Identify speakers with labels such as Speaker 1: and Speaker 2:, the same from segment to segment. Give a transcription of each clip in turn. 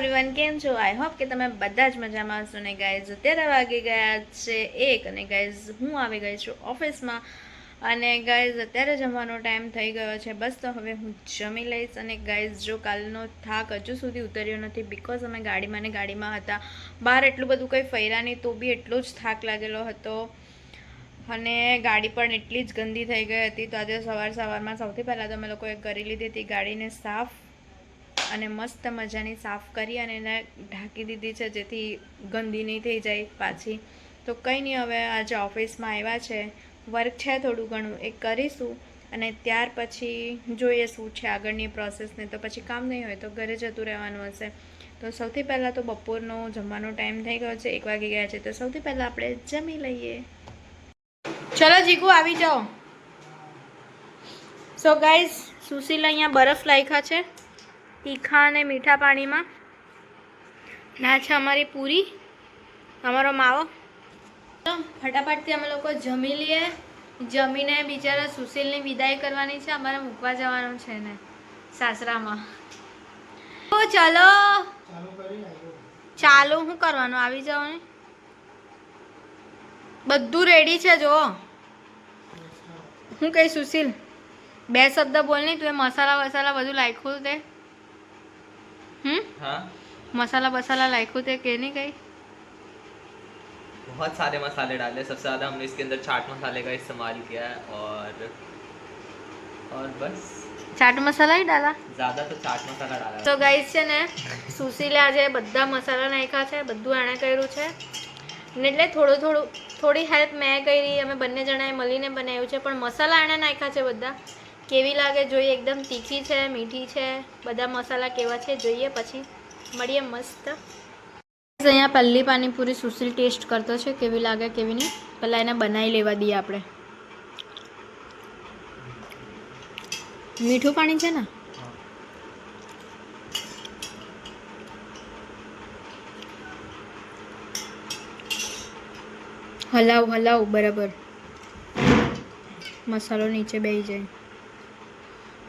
Speaker 1: Everyone કેમ છો? I hope કે તમે બધા જ મજામાં હશો ને ગાઈઝ અત્યારે વાગી ગયા છે એક અને ગાઈઝ હું આવી ગઈ છું ઓફિસમાં. અને ગાઈઝ અત્યારે જમવાનો ટાઈમ થઈ ગયો છે. બસ તો હવે હું જમી લઈશ અને ગાઈઝ જો કાલનો થાક હજુ સુધી ઉતર્યો નથી બિકોઝ અમે ગાડીમાં ને ગાડીમાં હતા. બહાર એટલું બધું કંઈ ફર્યા નહીં, તો બી એટલો જ થાક લાગેલો હતો. અને ગાડી પણ એટલી જ ગંદી થઈ ગઈ હતી. તો આજે સવાર સવારમાં સૌથી પહેલાં તો અમે લોકોએ કરી લીધી હતી ગાડીને સાફ. અને મસ્ત મજાની સાફ કરી અને એને ઢાંકી દીધી છે, જેથી ગંદી નહીં થઈ જાય પાછી. તો કંઈ નહીં, હવે આજે ઓફિસમાં આવ્યા છે. વર્ક છે થોડું ઘણું એ કરીશું. અને ત્યાર પછી જોઈએ શું છે આગળની પ્રોસેસને. તો પછી કામ નહીં હોય તો ઘરે જતું રહેવાનું હશે. તો સૌથી પહેલાં તો બપોરનો જમવાનો ટાઈમ થઈ ગયો છે, એક વાગી ગયા છે. તો સૌથી પહેલાં આપણે જમી લઈએ. ચલો જીગુ, આવી જાઓ. સો ગાઈઝ સુશીલ અહીંયા બરફ લાયખા છે. તીખા અને મીઠા પાણીમાં. ના, છે અમારી પૂરી. અમારો માવો. તો ફટાફટથી અમે લોકો જમી લઈએ. જમીને બિચારા સુશીલની વિદાય કરવાની છે. અમારે મૂકવા જવાનું છે ને સાસરામાં. તો ચલો. ચાલો શું કરવાનું? આવી જાઓ ને. બધું રેડી છે જો હું કઈ સુશીલ? બે શબ્દ બોલ નહીં તું એ મસાલા વસાલા બધું લાખ્યું તે
Speaker 2: हाँ
Speaker 1: મસાલા બસાલા લાખ્યું તે કે નહીં કઈ
Speaker 2: बहुत सारे मसाले डाले सबसे ज़्यादा हमने इसके अंदर चाट मसाले का इस्तेमाल किया है और और बस
Speaker 1: ચાટ મસાલા ય ડાલા
Speaker 2: ज़्यादा तो चाट मसाला डाला है
Speaker 1: તો ગાઈસ છે ને સુશીલે આજે બધા મસાલા નાખ્યા છે બધું એણે કર્યું છે ને એટલે થોડું થોડું થોડી હેલ્પ મેં કરી અમે બંને જણાએ મળીને બનાવ્યું છે પણ મસાલા એણે નાખ્યા છે બધા કેવી લાગે જોઈએ? એકદમ તીખી છે, મીઠી છે, બધા મસાલા કેવા છે? જોઈએ પછી. મળીએ મસ્ત. અહીંયા પલ્લી પાણીપુરી સુશીલ ટેસ્ટ કરતો છે. કેવી લાગે, કેવી નહીં? પહેલાં એને બનાવી લેવા દઈએ આપણે. મીઠું પાણી છે ને? હલાવ હલાવ, બરાબર. મસાલો નીચે બેસી જાય.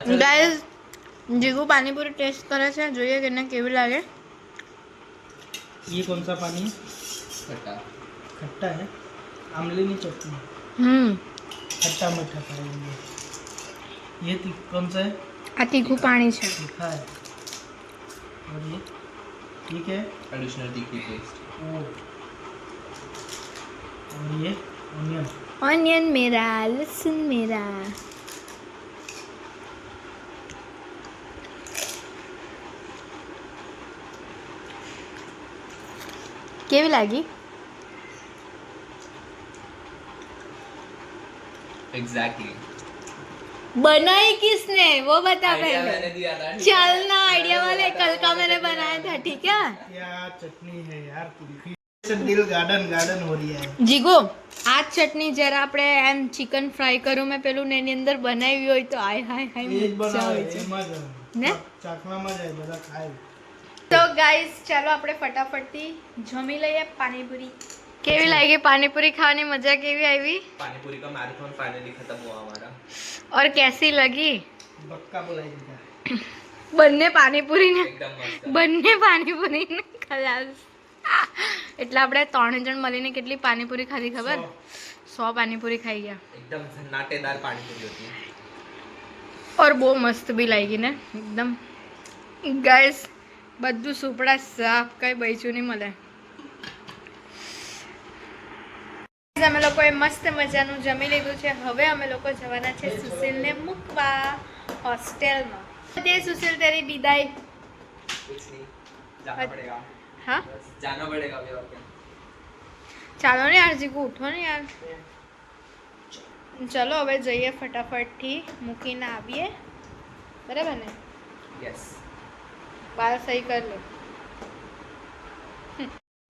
Speaker 1: ગાઈઝ જીગુ પાણીપુરી ટેસ્ટ કરે છે જોઈએ કે એને કેવી લાગે
Speaker 3: ये कौन सा पानी है
Speaker 2: खट्टा
Speaker 3: खट्टा है आमले की चटनी
Speaker 1: હમ
Speaker 3: खट्टा मीठा पानी ये ती- कौन सा है
Speaker 1: આ તીખું પાણી છે
Speaker 3: तीखा है और ये ये क्या है
Speaker 2: एडिशनल तीखी टेस्ट
Speaker 3: ओ और ये ऑनियन
Speaker 1: ઓનિયન મેરા લસણ મેરા કેવી લાગી
Speaker 2: एग्जैक्टली
Speaker 1: बनाई किसने वो बता
Speaker 2: आइडिया
Speaker 1: पहले
Speaker 2: मैंने दिया था
Speaker 1: चलना आइडिया वाले कल का मैंने बनाया था ठीक है
Speaker 3: क्या चटनी है यार तीखी से दिल गार्डन गार्डन हो रही है
Speaker 1: જીગો આ જ ચટણી જ્યારે આપણે એમ ચિકન ફ્રાય કરું મેં પેલું ને એની અંદર બનાવી હોય તો આય હાય હાય
Speaker 3: એ જ
Speaker 1: મજા
Speaker 3: બનાવે
Speaker 1: આવે છે
Speaker 3: એમાં જ
Speaker 1: ને?
Speaker 3: ચાખવામાં જાય બધા ખાય
Speaker 1: તો ગાઈઝ ચાલો આપણે ફટાફટથી જમી લઈએ પાણીપુરી કેવી લાગી પાણીપુરી ખાવાની મજા કેવી આવી
Speaker 2: पानीपुरी का मैराथन फाइनली खत्म हुआ हमारा
Speaker 1: और कैसी लगी
Speaker 3: બક્કા બોલાવી દીધા
Speaker 1: બંને પાણીપુરીને
Speaker 2: एकदम मस्त
Speaker 1: બંને પાણીપુરીને ખલાસ એટલે આપણે ત્રણ જણ મળીને કેટલી પાણીપુરી ખાધી ખબર સો પાણીપુરી ખાઈ ગયા
Speaker 2: एकदम झन्नाटेदार पानीपुरी होती है
Speaker 1: और બહુ મસ્ત બી લાગી ને એકદમ ગાઈસ બધું સુપડા સાફ કઈ બચ્યું નહીં મળે. અમે લોકોએ મસ્ત મજાનું જમી લીધું છે. હવે અમે લોકો જવાના છે સુશીલને મૂકવા હોસ્ટેલમાં. તે સુશીલ તેરી વિદાય હા? ચાલો ને યાર જીકુ ઉઠો ને યાર. ચલો હવે જઈએ ફટાફટથી મૂકીને આવીએ. બરાબર ને?
Speaker 2: યસ
Speaker 1: વાળ સહી કરી લો.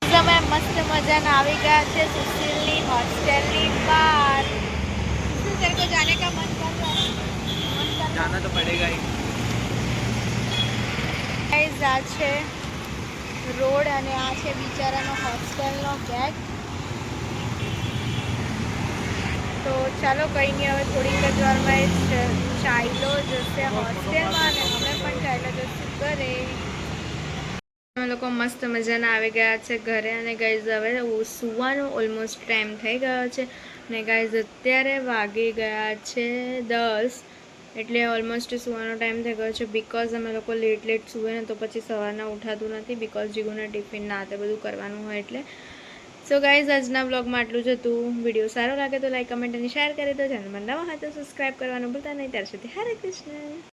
Speaker 1: અમે મસ્ત મજાના આવી ગયા છે સુશીલની હોસ્ટેલની બહાર. સુશીલ કો જાને કા મન કર
Speaker 2: જાના તો પડેગા
Speaker 1: ગાઈઝ આ છે રોડ અને આ છે બિચારાનો હોસ્ટેલનો ગેટ. તો ચાલો કંઈ નહીં હવે થોડીક જ વારમાં ચાઇલો જશે હોસ્ટેલમાં ને પણ ચાલ્યો જશું ઘરે અમે લોકો મસ્ત મજાના આવી ગયા છે ઘરે અને ગાઈઝ હવે સુવાનો ઓલમોસ્ટ ટાઈમ થઈ ગયો છે. અને ગાઈઝ અત્યારે વાગી ગયા છે દસ, એટલે ઓલમોસ્ટ સુવાનો ટાઈમ થઈ ગયો છે. બિકોઝ અમે લોકો લેટ લેટ સુવે ને તો પછી સવારના ઉઠાતું નથી બિકોઝ જીગુને ટિફિન ના તે બધું કરવાનું હોય એટલે. સો ગાઈઝ આજના બ્લોગમાં આટલું જ હતું. વીડિયો સારો લાગે તો લાઈક કમેન્ટ અને શેર કરી દો ચેનલમાં નવા હોય તો સબસ્ક્રાઈબ કરવાનું ભૂલતા નહીં. ત્યાર સુધી હરે કૃષ્ણ.